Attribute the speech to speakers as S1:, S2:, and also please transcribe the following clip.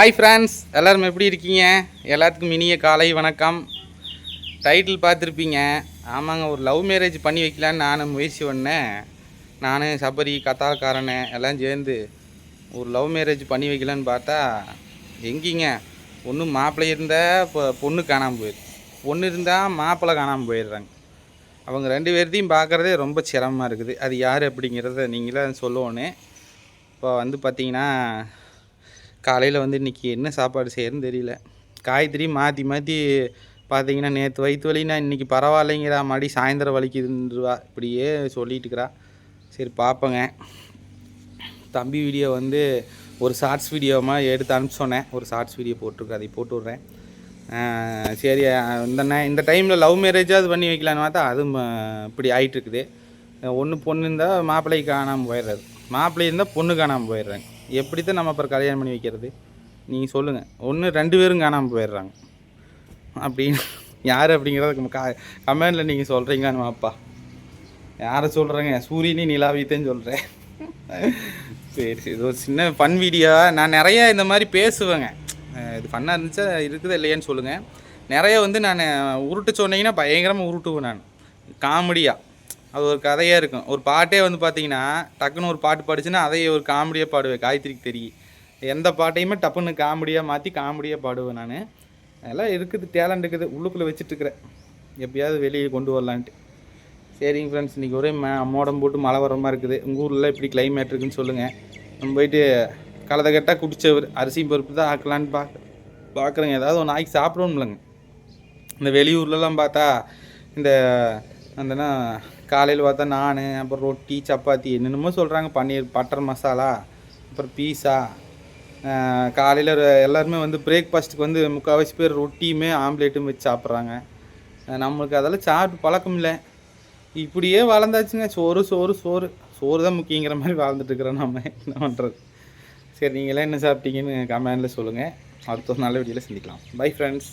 S1: Hi friends எல்லோரும் எப்படி இருக்கீங்க? எல்லாத்துக்கும் இனிய காலை வணக்கம். டைட்டில் பார்த்துருப்பீங்க. ஆமாங்க ஒரு லவ் மேரேஜ் பண்ணி வைக்கலான்னு நான் முயற்சி பண்ணேன். நான் சபரி கத்தாக்காரனே எல்லாம் சேர்ந்து ஒரு லவ் மேரேஜ் பண்ணி வைக்கலான்னு பார்த்தா எங்கேங்க? ஒன்று மாப்பிள்ளை இருந்தால் இப்போ பொண்ணு காணாமல் போயிடுது பொண்ணு இருந்தால் மாப்பிள்ளை காணாமல் போயிடுறாங்க. அவங்க ரெண்டு பேர்த்தையும் பார்க்குறதே ரொம்ப சிரமமாக இருக்குது. அது யார் அப்படிங்கிறத நீங்களே சொல்லணும் இப்போ வந்து பார்த்தீங்கன்னா காலையில் வந்து இன்றைக்கி என்ன சாப்பாடு செய்யறதுன்னு தெரியல. காய்கறி மாற்றி மாற்றி பார்த்தீங்கன்னா நேற்று வயிற்று வலினா இன்றைக்கி பரவாயில்லைங்கிறா மறுபடி சாயந்தரம் வலிக்குதுன்றவா இப்படியே சொல்லிட்டுக்கிறா சரி பார்ப்பேங்க தம்பி வீடியோ வந்து ஒரு ஷார்ட்ஸ் வீடியோமாக எடுத்து அனுப்பிச்சோன்னே ஒரு ஷார்ட்ஸ் வீடியோ போட்டிருக்கு அதை போட்டு விட்றேன். சரி இந்த இந்த டைமில் லவ் மேரேஜாவது பண்ணி வைக்கலான்னு பார்த்தா அதுவும் இப்படி ஆகிட்டுருக்குது ஒன்று பொண்ணு இருந்தால் மாப்பிள்ளைக்கு காணாமல் போயிடுறது. மாப்பிள்ளை இருந்தால் பொண்ணு காணாமல் போயிடுறாங்க. எப்படி தான் நம்ம அப்புறம் கல்யாணம் பண்ணி வைக்கிறது? நீங்கள் சொல்லுங்கள் ஒன்று ரெண்டு பேரும் காணாமல் போயிடுறாங்க. அப்படின்னு யார் அப்படிங்கிறத கா கமெண்டில் நீங்கள் சொல்கிறீங்களான்னு அப்பா. யாரை சொல்கிறேங்க சூரியனி நிலாவித்தேன்னு சொல்கிறேன் சரி சரி. இது ஒரு சின்ன ஃபன் வீடியோ நான் நிறைய இந்த மாதிரி பேசுவேங்க. இது ஃபன்னாக இருந்துச்சா இருக்குதா இல்லையான்னு சொல்லுங்கள் நிறைய வந்து நான் உருட்டு சொன்னீங்கன்னா பயங்கரமாக உருட்டுவேன் நான். காமெடியாக அது ஒரு கதையாக இருக்கும். ஒரு பாட்டே வந்து பார்த்தீங்கன்னா டக்குன்னு ஒரு பாட்டு பாடிச்சுன்னா அதையே ஒரு காமெடியாக பாடுவேன். காயத்ரிக்கு தெரியும் எந்த பாட்டையுமே டப்புன்னு காமெடியாக மாற்றி காமெடியாக பாடுவேன் நான். அதெல்லாம் இருக்குது டேலண்ட் இருக்குது. உள்ளுக்குள்ளே வச்சுட்ருக்குறேன். எப்பயாவது வெளியே கொண்டு வரலான்ட்டு. சரிங்க ஃப்ரெண்ட்ஸ் இன்றைக்கி ஒரே ம மோடம் போட்டு மழை வர மாதிரி இருக்குது. உங்கள் ஊரில் இப்படி கிளைமேட் இருக்குன்னு சொல்லுங்கள் நம்ம போயிட்டு கலதை கட்டாக குடிச்சவர் அரிசியும் பருப்பு தான் ஆக்கலான்னு பார்க்க பார்க்குறேங்க ஏதாவது ஒன்று ஆக்கி சாப்பிடணும்லங்க. இந்த வெளியூர்லலாம் பார்த்தா இந்த அந்தனா காலையில் பார்த்தா நான் அப்புறம் ரொட்டி சப்பாத்தி என்னென்னமோ சொல்கிறாங்க பன்னீர் பட்டர் மசாலா அப்புறம் பீஸா. காலையில் எல்லாருமே வந்து பிரேக்ஃபாஸ்ட்டுக்கு வந்து முக்கால்வாசி பேர் ரொட்டியுமே ஆம்லேட்டும் வச்சு சாப்பிட்றாங்க. நம்மளுக்கு அதெல்லாம் சாப்பிட்டு பழக்கம் இல்லை. இப்படியே வளர்ந்தாச்சுங்க சோறு சோறு சோறு. சோறு தான் முக்கியங்கிற மாதிரி வாழ்ந்துட்டு இருக்கிறோம் நம்ம. என்ன பண்ணுறது சரி நீங்களாம் என்ன சாப்பிட்டீங்கன்னு கமெண்டில் சொல்லுங்கள் அடுத்த ஒரு நல்ல வீடியோவில் சந்திக்கலாம். Bye friends